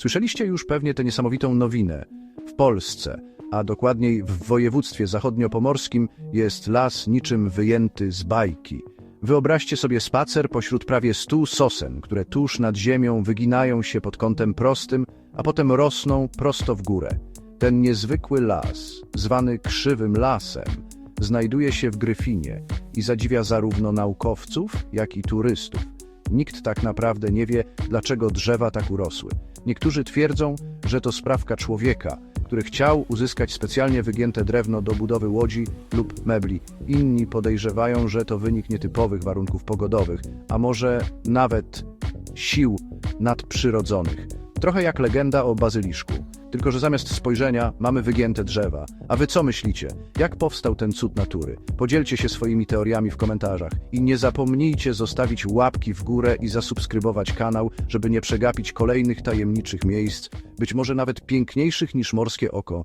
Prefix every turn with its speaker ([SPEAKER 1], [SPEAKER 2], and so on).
[SPEAKER 1] Słyszeliście już pewnie tę niesamowitą nowinę. W Polsce, a dokładniej w województwie zachodniopomorskim, jest las niczym wyjęty z bajki. Wyobraźcie sobie spacer pośród prawie stu sosen, które tuż nad ziemią wyginają się pod kątem prostym, a potem rosną prosto w górę. Ten niezwykły las, zwany krzywym lasem, znajduje się w Gryfinie i zadziwia zarówno naukowców, jak i turystów. Nikt tak naprawdę nie wie, dlaczego drzewa tak urosły. Niektórzy twierdzą, że to sprawka człowieka, który chciał uzyskać specjalnie wygięte drewno do budowy łodzi lub mebli. Inni podejrzewają, że to wynik nietypowych warunków pogodowych, a może nawet sił nadprzyrodzonych. Trochę jak legenda o bazyliszku. Tylko, że zamiast spojrzenia mamy wygięte drzewa. A wy co myślicie? Jak powstał ten cud natury? Podzielcie się swoimi teoriami w komentarzach. I nie zapomnijcie zostawić łapki w górę i zasubskrybować kanał, żeby nie przegapić kolejnych tajemniczych miejsc, być może nawet piękniejszych niż morskie oko.